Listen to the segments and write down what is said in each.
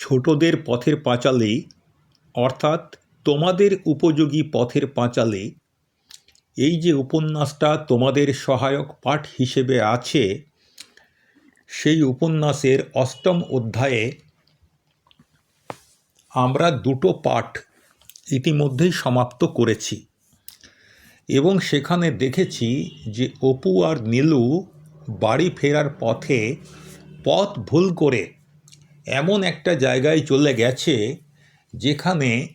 ছোটদের পথের পাঁচালী, অর্থাৎ তোমাদের উপযোগী পথের পাঁচালী, এই যে উপন্যাসটা তোমাদের সহায়ক পাঠ হিসেবে আছে, সেই উপন্যাসের অষ্টম অধ্যায়ে আমরা দুটো পাঠ ইতিমধ্যেই সমাপ্ত করেছি। এবং সেখানে দেখেছি যে অপু আর নীলু বাড়ি ফেরার পথে পথ ভুল করে এমন একটা জায়গায় চলে গেছে যেখানে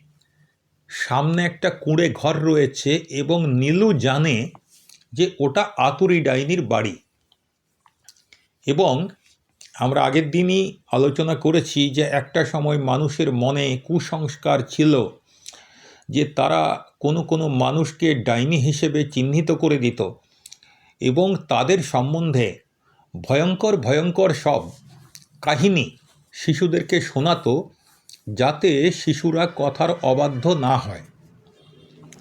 সামনে একটা কুঁড়ে ঘর রয়েছে এবং নীলু জানে যে ওটা আতুরি ডাইনির বাড়ি। এবং আমরা আগের দিনই আলোচনা করেছি যে একটা সময় মানুষের মনে কুসংস্কার ছিল যে তারা কোনো কোনো মানুষকে ডাইনি হিসেবে চিহ্নিত করে দিত এবং তাদের সম্বন্ধে ভয়ঙ্কর ভয়ঙ্কর সব কাহিনী শিশুদেরকে শোনাতো যাতে শিশুরা কথার অবাধ্য না হয়।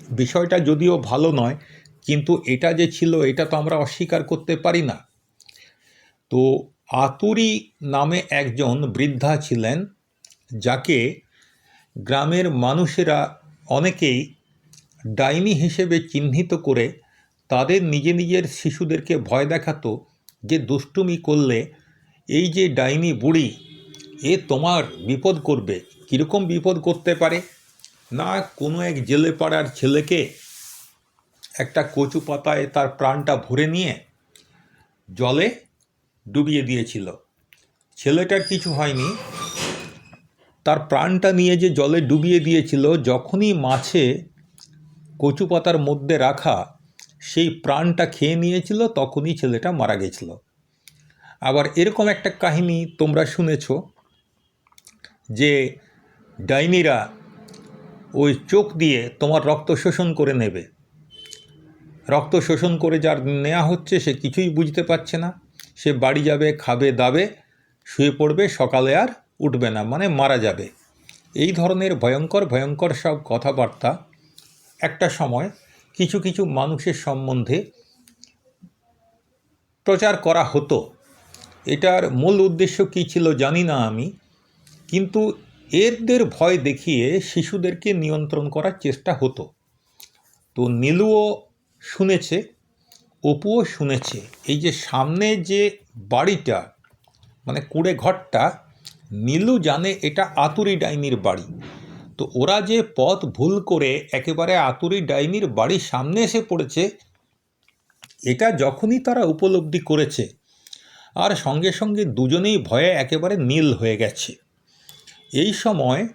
বিষয়টা যদিও ভালো নয়, কিন্তু এটা যে ছিল, এটা তো আমরা অস্বীকার করতে পারি না। তো আতুরি নামে একজন বৃদ্ধা ছিলেন, যাকে গ্রামের মানুষেরা অনেকেই ডাইনি হিসেবে চিহ্নিত করে তাদের নিজে নিজের শিশুদেরকে ভয় দেখাতো যে দুষ্টুমি করলে এই যে ডাইনি বুড়ি এ তোমার বিপদ করবে। কীরকম বিপদ করতে পারে? না, কোনো এক জেলে পাড়ার ছেলেকে একটা কচু পাতায় তার প্রাণটা ভরে নিয়ে জলে ডুবিয়ে দিয়েছিল। ছেলেটার কিছু হয়নি। তার প্রাণটা নিয়ে যে জলে ডুবিয়ে দিয়েছিল, যখনই মাছে কচু পাতার মধ্যে রাখা সেই প্রাণটা খেয়ে নিয়েছিল, তখনই ছেলেটা মারা গেছিল। আবার এরকম একটা কাহিনী তোমরা শুনেছ। যে ডাইনিরা ওই চোখ দিয়ে তোমার রক্ত শোষণ করে নেবে। রক্ত শোষণ করে যার নেওয়া হচ্ছে, সে কিছুই বুঝতে পারছে না। সে বাড়ি যাবে, খাবে, দাবে, শুয়ে পড়বে, সকালে আর উঠবে না মানে মারা যাবে। এই ধরনের ভয়ঙ্কর ভয়ঙ্কর সব কথাবার্তা একটা সময় কিছু কিছু মানুষের সম্বন্ধে প্রচার করা হতো। এটার মূল উদ্দেশ্য কী ছিল জানি না আমি। কিন্তু এরদের ভয় দেখিয়ে শিশুদেরকে নিয়ন্ত্রণ করার চেষ্টা হতো। তো নীলুও শুনেছে, অপুও শুনেছে, এই যে সামনে যে বাড়িটা মানে কুড়ে ঘরটা, নীলু জানে এটা আতুরি ডাইনির বাড়ি। তো ওরা যে পথ ভুল করে একেবারে আতুরি ডাইনির বাড়ির সামনে এসে পড়েছে, এটা যখনই তারা উপলব্ধি করেছে, আর সঙ্গে সঙ্গে দুজনেই ভয়ে একেবারে নীল হয়ে গেছে। এই সময়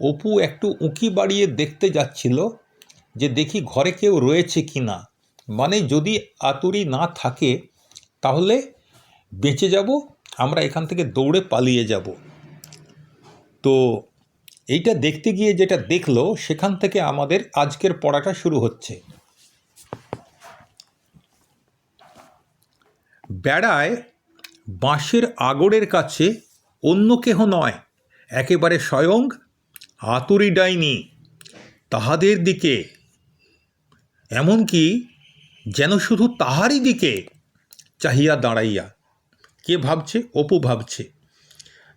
অপু একটু উঁকি বাড়িয়ে দেখতে যাচ্ছিল যে দেখি ঘরে কেউ রয়েছে কি না। মানে যদি আতুরি না থাকে, তাহলে বেঁচে যাব, আমরা এখান থেকে দৌড়ে পালিয়ে যাব। তো এইটা দেখতে গিয়ে যেটা দেখল, সেখান থেকে আমাদের আজকের পড়াটা শুরু হচ্ছে। বেড়ায় বাঁশের আগরের কাছে অন্য কেহ নয় একেবারে স্বয়ং আতুরি ডাইনি তাহাদের দিকে। এমনকি যেন শুধু তাহারই দিকে চাহিয়া দাঁড়াইয়া। কে ভাবছে? অপু ভাবছে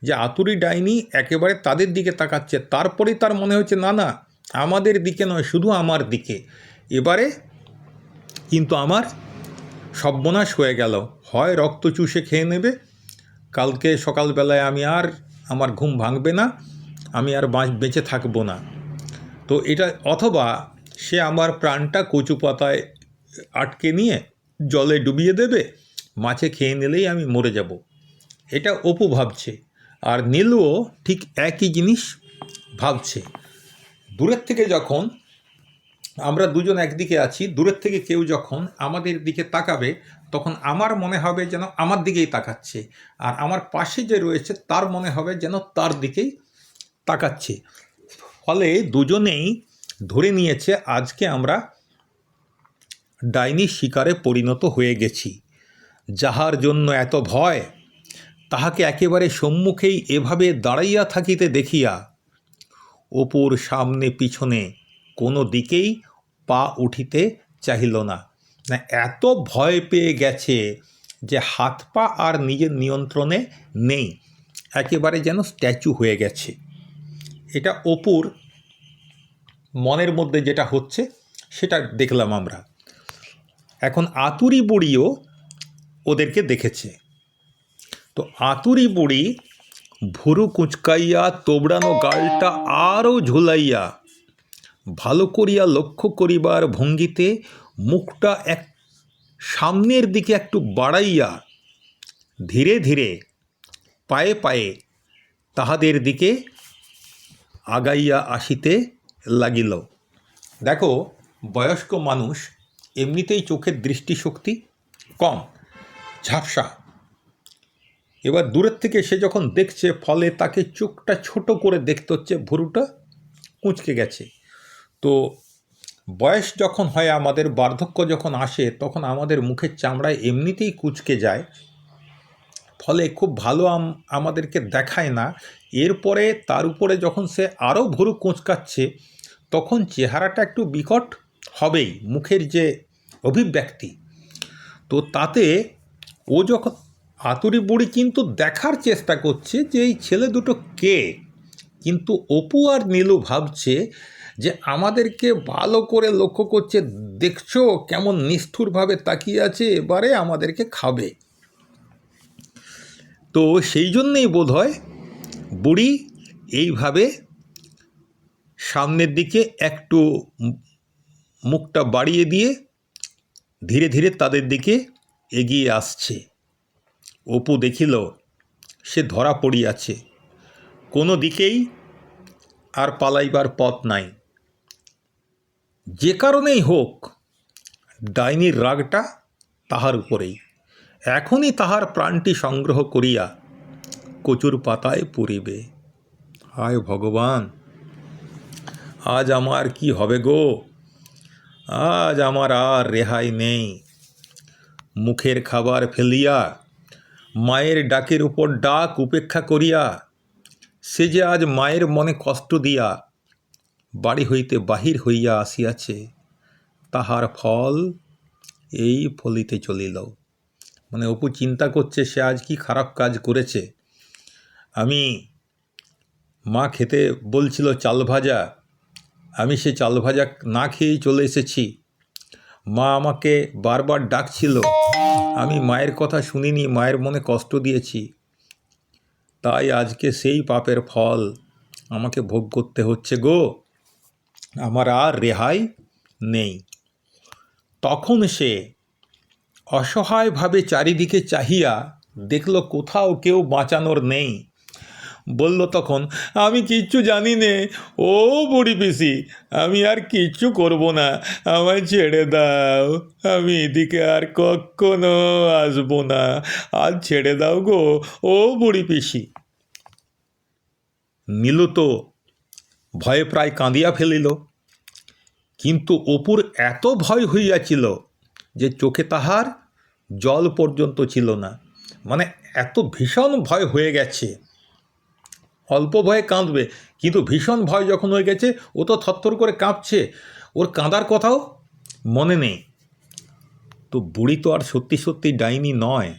যে আতুরি ডাইনি একেবারে তাদের দিকে তাকাচ্ছে। তারপরেই তার মনে হচ্ছে, না না, আমাদের দিকে নয়, শুধু আমার দিকে। এবারে কিন্তু আমার সর্বনাশ হয়ে গেল। হয় রক্ত চুষে খেয়ে নেবে, কালকে সকালবেলায় আমি আর আমার ঘুম ভাঙবে না, আমি আর বাঁচ থাকব না। তো এটা, অথবা সে আমার প্রাণটা কচু পাতায় আটকে নিয়ে জলে ডুবিয়ে দেবে, মাছে খেয়ে নিলেই আমি মরে যাব। এটা অপু ভাবছে, আর নীলুও ঠিক একই জিনিস ভাবছে। দূরের থেকে যখন আমরা দুজন একদিকে আছি, দূরের থেকে কেউ যখন আমাদের দিকে তাকাবে তখন আমার মনে হবে যেন আমার দিকেই তাকাচ্ছে। আর আমার পাশে যে রয়েছে, তার মনে হবে যেন তার দিকেই তাকাচ্ছে। ফলে দুজনেই ধরে নিয়েছে, আজকে আমরা ডাইনি শিকারে পরিণত হয়ে গেছি। যাহার জন্য এত ভয়, তাহাকে একেবারে সম্মুখেই এভাবে দাঁড়াইয়া থাকিতে দেখিয়া অপুর সামনে পিছনে কোনো দিকেই পা উঠিতে চাহিল না। না, এত ভয় পেয়ে গেছে যে হাত পা আর নিজের নিয়ন্ত্রণে নেই। একেবারে যেন স্ট্যাচু হয়ে গেছে। এটা অপুর মনের মধ্যে যেটা হচ্ছে, সেটা দেখলাম আমরা। এখন আতুরি বুড়িও ওদেরকে দেখেছে। তো আতুরি বুড়ি ভুরু কুচকাইয়া, তোবড়ানো গালটা আরও ঝুলাইয়া ভালো করিয়া লক্ষ্য করিবার ভঙ্গিতে মুখটা এক, সামনের দিকে একটু বাড়াইয়া ধীরে ধীরে পায়ে পায়ে তাহাদের দিকে আগাইয়া আসিতে লাগিল। দেখো, বয়স্ক মানুষ এমনিতেই চোখের দৃষ্টিশক্তি কম, ঝাপসা। এবার দূরের থেকে সে যখন দেখছে, ফলে তাকে চোখটা ছোট করে দেখতে হচ্ছে, ভুরুটা কুঁচকে গেছে। তো বয়স যখন হয়, আমাদের বার্ধক্য যখন আসে, তখন আমাদের মুখের চামড়ায় এমনিতেই কুচকে যায়। ফলে খুব ভালো আমাদেরকে দেখায় না। এরপরে তার উপরে যখন সে আরও ভুরু কুঁচকাচ্ছে, তখন চেহারাটা একটু বিকট হবেই, মুখের যে অভিব্যক্তি। তো তাতে ও যখন আতুরি বুড়ি কিন্তু দেখার চেষ্টা করছে যে, এই ছেলে দুটো কে? কিন্তু অপু আর নীলু ভাবছে যে আমাদেরকে ভালো করে লক্ষ্য করছে, দেখছ কেমন নিষ্ঠুরভাবে তাকিয়ে আছে, এবারে আমাদেরকে খাবে। তো সেই জন্যেই বোধ হয় বুড়ি এইভাবে সামনের দিকে একটু মুখটা বাড়িয়ে দিয়ে ধীরে ধীরে তাদের দিকে এগিয়ে আসছে। অপু দেখিল, সে ধরা পড়িয়াছে। কোনো দিকেই আর পালাইবার পথ নাই। যে কারণেই হোক, ডাইনির রাগটা তাহার উপরেই। এখনই তাহার প্রাণটি সংগ্রহ করিয়া কচুর পাতায় পুরিবে। হায় ভগবান, আজ আমার কি হবে গো? আজ আমার আর রেহাই নেই। মুখের খাবার ফেলিয়া, মায়ের ডাকের উপর ডাক উপেক্ষা করিয়া, সে যে আজ মায়ের মনে কষ্ট দিয়া বাড়ি হইতে বাহির হইয়া আসিয়াছে, তাহার ফল এই ফলিতে চলিল। মানে অপু চিন্তা করছে, সে আজ কি খারাপ কাজ করেছে? আমি মা খেতে বলছিল, চাল ভাজা। আমি সে চাল ভাজা না খেয়েই চলে এসেছি। মা আমাকে বারবার ডাকছিল। আমি মায়ের কথা শুনিনি, মায়ের মনে কষ্ট দিয়েছি। তাই আজকে সেই পাপের ফল আমাকে ভোগ করতে হচ্ছে গো। আমার আর রেহাই নেই। তখন সে অসহায়ভাবে চারিদিকে চাহিয়া দেখল কোথাও কেউ বাঁচানোর নেই। বলল তখন, আমি কিচ্ছু জানি নে। ও বুড়ি পিসি, আমি আর কিচ্ছু করব না। আমায় ছেড়ে দাও। আমি এদিকে আর কখনো আসব না। আজ ছেড়ে দাও গো, ও বুড়ি পিসি। নীলু তো ভয়ে প্রায় কাঁদিয়া ফেলিল। কিন্তু অপুর এত ভয় হইয়াছিল যে চোখে তাহার জল পর্যন্ত ছিল না। মানে এত ভীষণ ভয় হয়ে গেছে। অল্প ভয়ে কাঁদবে, কিন্তু ভীষণ ভয় যখন হয়ে গেছে, ও তো থরথর করে কাঁপছে। ওর কাঁদার কথাও মনে নেই। তো বুড়ি তো আর সত্যি সত্যি ডাইনি নয়।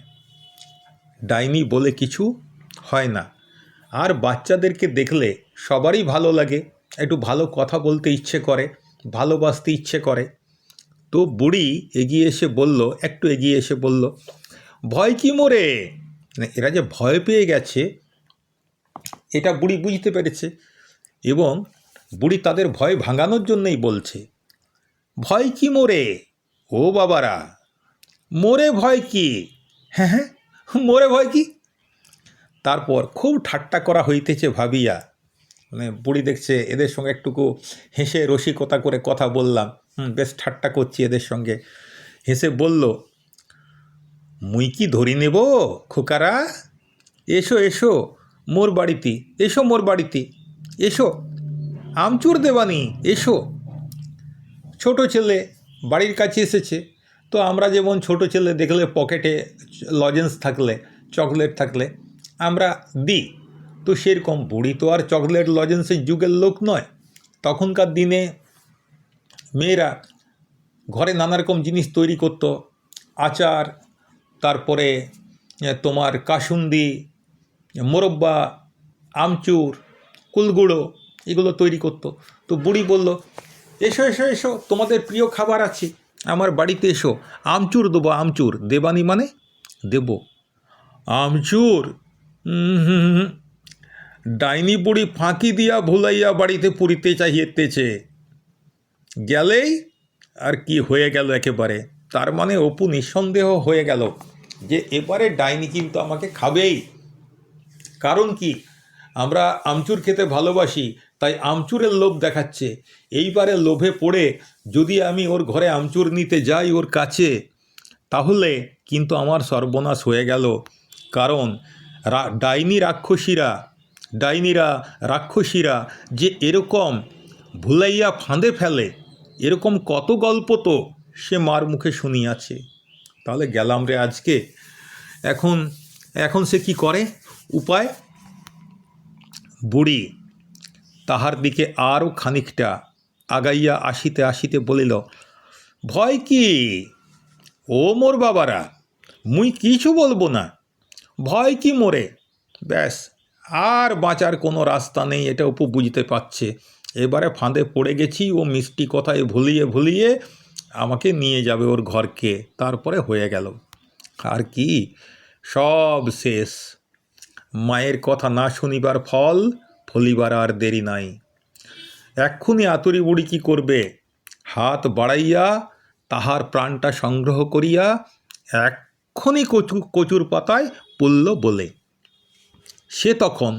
ডাইনি বলে কিছু হয় না। আর বাচ্চাদেরকে দেখলে সবারই ভালো লাগে, একটু ভালো কথা বলতে ইচ্ছে করে, ভালোবাসতে ইচ্ছে করে। তো বুড়ি এগিয়ে এসে বলল, একটু এগিয়ে এসে বলল, ভয় কি মোরে? মানে এরা যে ভয় পেয়ে গেছে, এটা বুড়ি বুঝতে পেরেছে এবং বুড়ি তাদের ভয় ভাঙানোর জন্যই বলছে, ভয় কি মোরে? ও বাবারা, মোরে ভয় কি? হ্যাঁ হ্যাঁ মোরে ভয় কি? তারপর খুব ঠাট্টা করা হইতেছে ভাবিয়া। মানে বুড়ি দেখছে, এদের সঙ্গে একটুকু হেসে রসিকতা করে কথা বললাম। বেশ ঠাট্টা করছি এদের সঙ্গে। হেসে বলল, মুই কি ধরি নেব, খোকারা? এসো এসো, মোর বাড়িতে, এসো মোর বাড়িতে, এসো। আমচুর দেবানি, এসো। ছোট ছেলে বাড়ির কাছে এসেছে। তো আমরা যেমন ছোট ছেলে দেখলে পকেটে লজেন্স থাকলে চকলেট থাকলে আমরা দিই তো সেরকম বুড়ি তো আর চকলেট লজেন্সের যুগের লোক নয়। তখনকার দিনে মেয়েরা ঘরে নানা রকম জিনিস তৈরি করতো। আচার, তারপরে তোমার কাসুন্দি, মোরব্বা, আমচুর, কুলগুঁড়ো এগুলো তৈরি করতো। তো বুড়ি বলল, এসো এসো এসো, তোমাদের প্রিয় খাবার আছে, আমার বাড়িতে এসো। আমচুর দেবো, আমচুর। দেবানি মানে দেব। আমচুর। ডাইনি বুড়ি ফাঁকি দিয়া ভুলাইয়া বাড়িতে পুরিতে চাহিয়েতেছে গেলেই আর কি হয়ে গেল একেবারে। তার মানে অপু নিঃসন্দেহ হয়ে গেল যে এবারে ডাইনি কিন্তু আমাকে খাবেই। কারণ কি? আমরা আমচুর খেতে ভালোবাসি, তাই আমচুরের লোভ দেখাচ্ছে। এইবারে লোভে পড়ে যদি আমি ওর ঘরে আমচুর নিতে যাই ওর কাছে, তাহলে কিন্তু আমার সর্বনাশ হয়ে গেল। কারণ ডাইনি রাক্ষসীরা, ডাইনিরা রাক্ষসীরা যে এরকম ভুলাইয়া ফাঁদে ফেলে, এরকম কত গল্প তো সে মার মুখে শুনিয়াছে। তাহলে গেলাম রে আজকে। এখন এখন সে কি করে? উপায়? বুড়ি তাহার দিকে আরও খানিকটা আগাইয়া আসিতে আসিতে বলিল, ভয় কি? ও মোর বাবারা, মুই কিছু বলব না। ভয় কি মোরে? ব্যাস, আর বাঁচার কোনো রাস্তা নেই, এটা অপু বুঝতে পারছে। এবারে ফাঁদে পড়ে গেছি, ও মিষ্টি কথায় ভুলিয়ে ভুলিয়ে আমাকে নিয়ে যাবে ওর ঘরকে, তারপরে হয়ে গেল। আর কি? সব শেষ। মায়ের কথা না শুনিবার ফল ফলিবার আর দেরি নাই। এক্ষুনি আতুরি বুড়ি কি করবে? হাত বাড়াইয়া তাহার প্রাণটা সংগ্রহ করিয়া এক্ষুনি কচু, কচুর পাতায় পড়ল বলে। সে তখন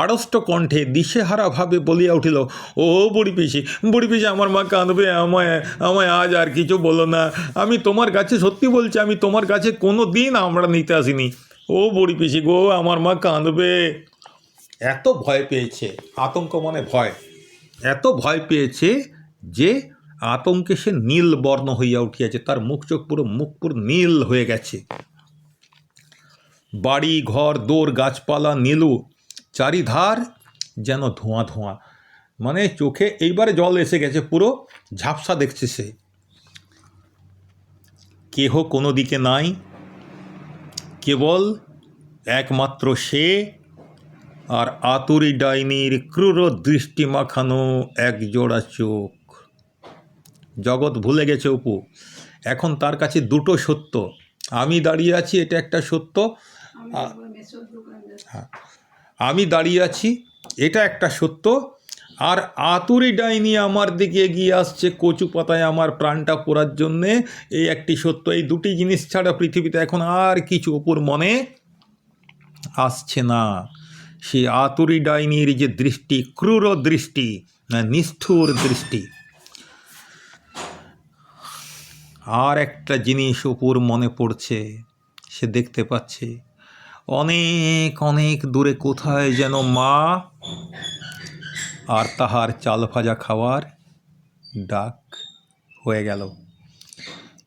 আড়ষ্ট কণ্ঠে দিশেহারাভাবে বলিয়া উঠিল, ও বুড়ি পিসি বুড়ি পিসি, আমার মা কাঁদবে আমায় আমায় আজ আর কিছু বলো না। আমি তোমার কাছে সত্যি বলছি, আমি তোমার কাছে কোনো দিন আমরা নিতে আসিনি। ও বুড়ি পিসি গো, আমার মা কাঁদবে। এত ভয় পেয়েছে, আতঙ্ক মানে ভয়। এত ভয় পেয়েছে যে আতঙ্কে সে নীল বর্ণ হইয়া উঠিয়াছে, তার মুখ চোখ পুরো মুখ পুরো নীল হয়ে গেছে। বাড়ি, ঘর, দোর, গাছপালা, নীলু, চারিধার যেন ধোঁয়া ধোঁয়া। মানে চোখে এইবারে জল এসে গেছে, পুরো ঝাপসা দেখছে সে। কেহ কোনো দিকে নাই, কেবল একমাত্র সে আর আতুরি ডাইনির ক্রূর দৃষ্টি মাখানো এক জোড়া চোখ। জগৎ ভুলে গেছে অপু, এখন তার কাছে দুটো সত্য। আমি দাঁড়িয়ে আছি, এটা একটা সত্য হ্যাঁ। আমি দাঁড়িয়ে আছি এটা একটা সত্য। আর আতুরি ডাইনি আমার দিকে এগিয়ে আসছে কচু পাতায় আমার প্রাণটা পোড়ার জন্যে। এই একটি সত্য এই দুটি জিনিস ছাড়া পৃথিবীতে এখন আর কিছু অপুর মনে আসছে না। সে আতুরি ডাইনির যে দৃষ্টি ক্রূর দৃষ্টি নিষ্ঠুর দৃষ্টি। আর একটা জিনিস অপুর মনে পড়ছে সে দেখতে পাচ্ছে অনেক অনেক দূরে কোথায় যেন মা আর তাহার চাল ভাজা খাওয়ার ডাক হয়ে গেল।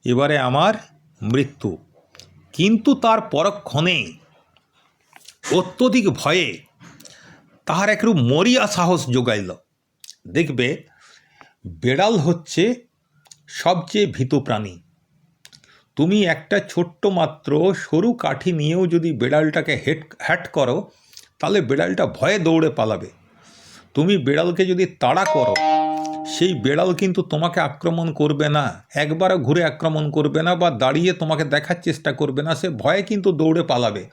এবারে আমার মৃত্যু। কিন্তু তার পরক্ষণে অত্যধিক ভয়ে তাহার একটু মরিয়া সাহস যোগাইল। দেখবে, বেড়াল হচ্ছে সবচেয়ে ভীত প্রাণী। তুমি একটা ছোট্ট মাত্র সরু কাঠি নিয়েও যদি বেড়ালটাকে হেট, হ্যাট করো, তাহলে বেড়ালটা ভয়ে দৌড়ে পালাবে। তুমি বেড়ালকে যদি তাড়া করো, সেই বেড়াল কিন্তু তোমাকে আক্রমণ করবে না। একবারও ঘুরে আক্রমণ করবে না বা দাঁড়িয়ে তোমাকে দেখার চেষ্টা করবে না, সে ভয়ে কিন্তু দৌড়ে পালাবে।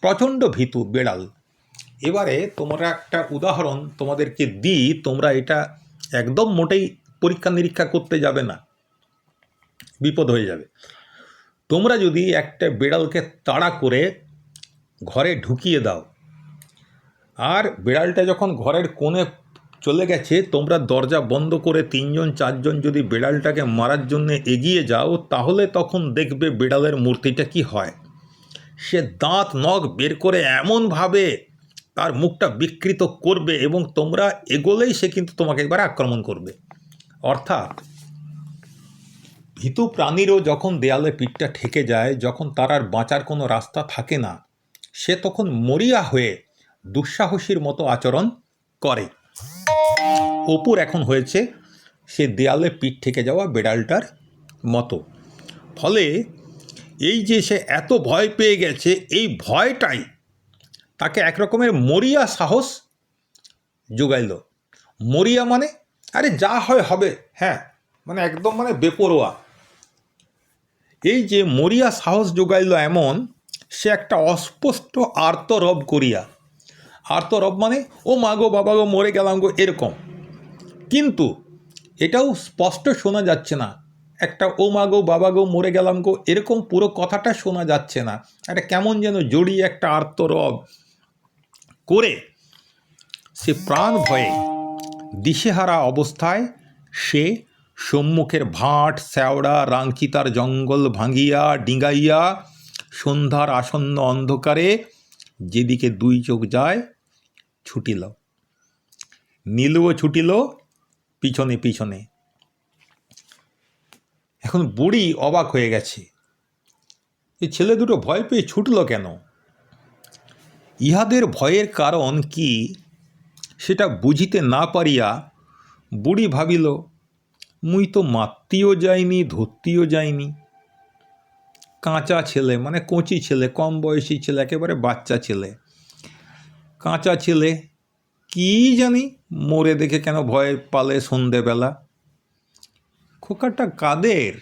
প্রচণ্ড ভীতু বেড়াল। এবারে তোমরা একটা উদাহরণ তোমাদেরকে দিই, তোমরা এটা একদম মোটেই পরীক্ষা নিরীক্ষা করতে যাবে না। বিপদ হয়ে যাবে। তোমরা যদি একটা বিড়ালকে তাড়া করে ঘরে ঢুকিয়ে দাও, আর বিড়ালটা যখন ঘরের কোণে চলে গেছে, তোমরা দরজা বন্ধ করে তিনজন, চারজন যদি বিড়ালটাকে মারার জন্য এগিয়ে যাও, তাহলে তখন দেখবে বিড়ালের মূর্তিটা কি হয়। সে দাঁত, নখ বের করে এমনভাবে তার মুখটা বিকৃত করবে এবং তোমরা এগোলেই সে কিন্তু তোমাকে একবার আক্রমণ করবে। অর্থাৎ ভীতু প্রাণীরও যখন দেয়ালে পিঠটা ঠেকে যায়, যখন তার আর বাঁচার কোনো রাস্তা থাকে না, সে তখন মরিয়া হয়ে দুঃসাহসীর মতো আচরণ করে। অপুর এখন হয়েছে সে দেয়ালে পিঠ ঠেকে যাওয়া বেড়ালটার মতো। ফলে এই যে সে এত ভয় পেয়ে গেছে, এই ভয়টাই তাকে এক রকমের মরিয়া সাহস যোগাইল। মরিয়া মানে আরে যা হয় হবে হ্যাঁ মানে একদম মানে বেপরোয়া। এই যে মরিয়া সাহস যোগাইল এমন, সে একটা অস্পষ্ট আর্তরব করিয়া। আর্তরব মানে ও মা গো, বাবা গো, মরে গেলাম গো, এরকম। কিন্তু এটাও স্পষ্ট শোনা যাচ্ছে না। একটা, ও মা গো, বাবা গো, মরে গেলাম গো, এরকম পুরো কথাটা শোনা যাচ্ছে না। একটা কেমন যেন জড়িয়ে একটা আর্তরব করে সে প্রাণ ভয়ে দিশেহারা অবস্থায় সে সম্মুখের ভাট, শ্যাওড়া রাংচিতার জঙ্গল ভাঙিয়া, ডিঙ্গাইয়া, সন্ধ্যার আসন্ন অন্ধকারে যেদিকে দুই চোখ যায়, ছুটিল। নীলুও ছুটিল, পিছনে পিছনে। এখন বুড়ি অবাক হয়ে গেছে। এই ছেলে দুটো ভয় পেয়ে ছুটল কেন? ইহাদের ভয়ের কারণ কি? সেটা বুঝিতে না পারিয়া বুড়ি ভাবিল মুই তো মারতেও যাইনি, ধরতেও যাইনি। কাঁচা ছেলে মানে কচি ছেলে, কম বয়সী ছেলে, একেবারে বাচ্চা ছেলে। কাঁচা ছেলে, কি জানি মরে দেখে কেন ভয় পালে সন্ধেবেলা। খোকাটা কাদের?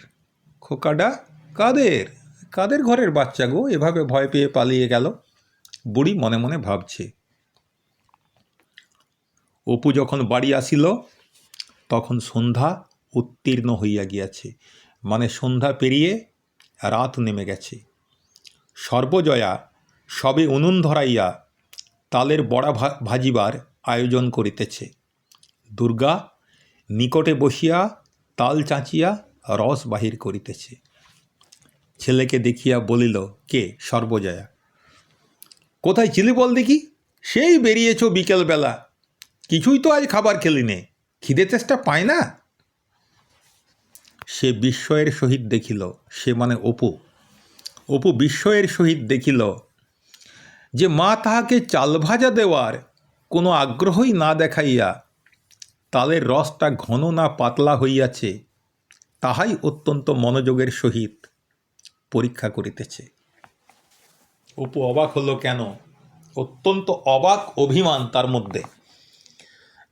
খোকাটা কাদের? কাদের ঘরের বাচ্চা গো? এভাবে ভয় পেয়ে পালিয়ে গেল। বুড়ি মনে মনে ভাবছে। অপু যখন বাড়ি আসিল, তখন সন্ধ্যা উত্তীর্ণ হইয়া গিয়াছে। মানে সন্ধ্যা পেরিয়ে রাত নেমে গেছে। সর্বজয়া সবে উনুন ধরাইয়া তালের বড়া ভাজিবার আয়োজন করিতেছে। দুর্গা নিকটে বসিয়া তাল চাঁচিয়া রস বাহির করিতেছে। ছেলেকে দেখিয়া বলিল, কে সর্বজয়া? কোথায় ছিলি বল দেখি? সেই বেরিয়েছ বিকেলবেলা। কিছুই তো আজ খাবার খেলি নে। খিদে চেষ্টা পায় না? সে বিস্ময়ের সহিত দেখিল, সে মানে অপু। অপু বিস্ময়ের সহিত দেখিল যে মা তাহাকে চাল ভাজা দেওয়ার কোনো আগ্রহই না দেখাইয়া তালের রসটা ঘন না পাতলা হইয়াছে, তাহাই অত্যন্ত মনোযোগের সহিত পরীক্ষা করিতেছে। অপু অবাক হলো কেন? অত্যন্ত অবাক অভিমান তার মধ্যে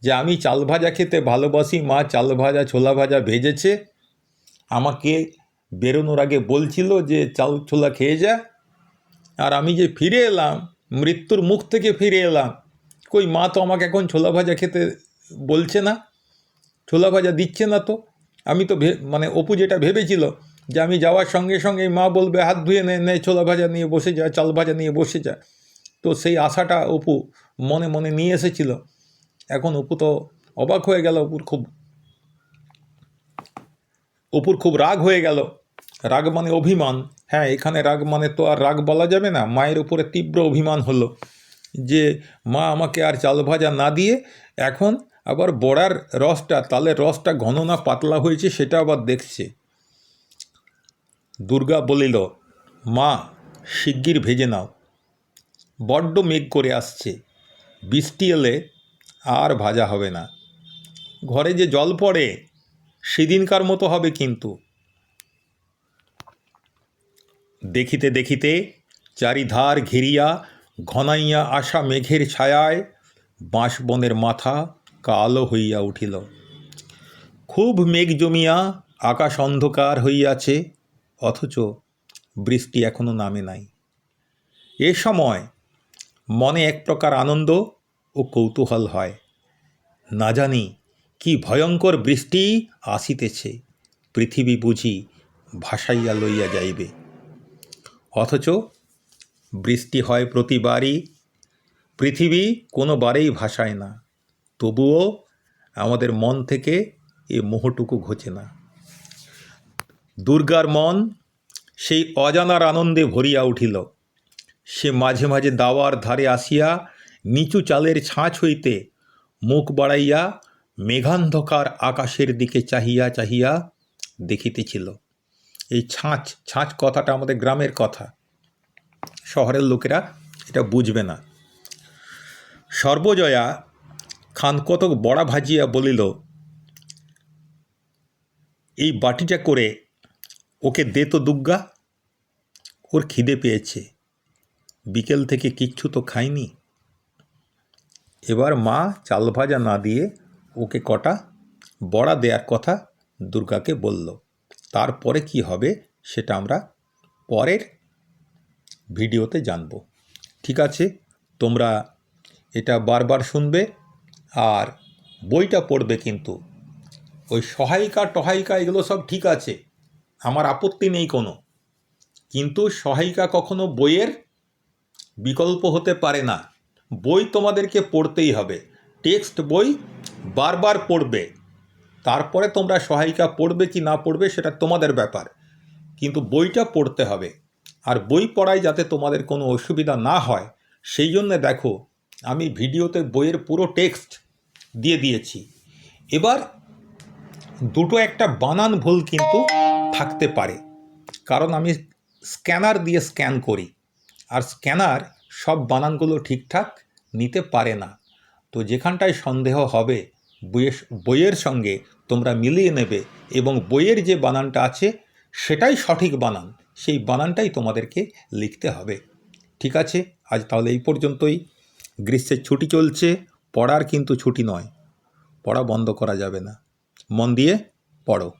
যে আমি চাল ভাজা খেতে ভালোবাসি, মা চাল ভাজা, ছোলা ভাজা ভেজেছে আমাকে বেরোনোর আগে বলছিল যে, চাল ছোলা খেয়ে যা। আর আমি যে ফিরে এলাম, মৃত্যুর মুখ থেকে ফিরে এলাম, কই মা তো আমাকে এখন ছোলা ভাজা খেতে বলছে না, ছোলা ভাজা দিচ্ছে না তো। আমি তো মানে অপু যেটা ভেবেছিল যে, আমি যাওয়ার সঙ্গে সঙ্গে মা বলবে, হাত ধুয়ে নে নে, ছোলা ভাজা নিয়ে বসে যা, চাল ভাজা নিয়ে বসে যা। তো সেই আশাটা অপু মনে মনে নিয়ে এসেছিল। এখন অপু তো অবাক হয়ে গেল, অপুর খুব অপুর খুব রাগ হয়ে গেল। রাগ মানে অভিমান। হ্যাঁ এখানে রাগ মানে তো আর রাগ বলা যাবে না। মায়ের উপরে তীব্র অভিমান হলো যে, মা আমাকে আর চাল ভাজা না দিয়ে এখন আবার বড়ার রসটা তালে রসটা ঘন না পাতলা হয়েছে সেটা আবার দেখছে। দুর্গা বলিল, মা, শিগগির ভেজে নাও। বড্ড মেঘ করে আসছে। বৃষ্টি এলে আর ভাজা হবে না। ঘরে যে জল পড়ে সেদিনকার মতো হবে কিন্তু। দেখিতে দেখিতে চারিধার ঘিরিয়া, ঘনাইয়া আসা মেঘের ছায়ায় বাঁশবনের মাথা কালো হইয়া উঠিল। খুব মেঘ জমিয়া আকাশ অন্ধকার হইয়াছে, অথচ বৃষ্টি এখনও নামে নাই। এ সময় মনে এক প্রকার আনন্দ ও কৌতূহল হয়। না জানি কি ভয়ঙ্কর বৃষ্টি আসিতেছে, পৃথিবী বুঝি ভাসাইয়া লইয়া যাইবে। অথচ বৃষ্টি হয় প্রতিবারই, পৃথিবী কোনোবারেই ভাসায় না, তবুও আমাদের মন থেকে এ মোহটুকু ঘোচে না। দুর্গার মন সেই অজানার আনন্দে ভরিয়া উঠিল। সে মাঝে মাঝে দাওয়ার ধারে আসিয়া নিচু চালের ছাঁচ হইতে মুখ বাড়াইয়া মেঘান্ধকার আকাশের দিকে চাহিয়া চাহিয়া দেখিতেছিল। এই ছাঁচ ছাঁচ কথাটা আমাদের গ্রামের কথা। শহরের লোকেরা এটা বুঝবে না। সর্বজয়া খান কতক বড়া ভাজিয়া বলিল, এই বাটিটা করে ওকে দে তো দুগ্গা। ওর খিদে পেয়েছে। বিকেল থেকে কিচ্ছু তো খাইনি। এবার মা চাল ভাজা না দিয়ে ওকে কটা? বড়া দেওয়ার কথা দুর্গাকে বলল। তারপরে কি হবে সেটা আমরা পরের ভিডিওতে জানব। ঠিক আছে, তোমরা এটা বারবার শুনবে আর বইটা পড়বে কিন্তু। ওই সহায়িকা টহায়িকা এগুলো সব ঠিক আছে, আমার আপত্তি নেই কোনো। কিন্তু সহায়িকা কখনো বইয়ের বিকল্প হতে পারে না। বই তোমাদেরকে পড়তেই হবে। টেক্সট বই বারবার পড়বে। তারপরে তোমরা সহায়িকা পড়বে কি না পড়বে সেটা তোমাদের ব্যাপার। কিন্তু বইটা পড়তে হবে। আর বই পড়ায় যাতে তোমাদের কোনো অসুবিধা না হয়, সেই জন্য দেখো, আমি ভিডিওতে বইয়ের পুরো টেক্সট দিয়ে দিয়েছি। এবার দুটো একটা বানান ভুল কিন্তু থাকতে পারে। কারণ আমি স্ক্যানার দিয়ে স্ক্যান করি। আর স্ক্যানার সব বানানগুলো ঠিকঠাক নিতে পারে না। তো যেখানটায় সন্দেহ হবে, বইয়ের বইয়ের সঙ্গে তোমরা মিলিয়ে নেবে এবং বইয়ের যে বানানটা আছে, সেটাই সঠিক বানান। সেই বানানটাই তোমাদেরকে লিখতে হবে। ঠিক আছে? আজ তাহলে এই পর্যন্তই। গ্রীষ্মের ছুটি চলছে, পড়ার কিন্তু ছুটি নয়। পড়া বন্ধ করা যাবে না। মন দিয়ে পড়ো।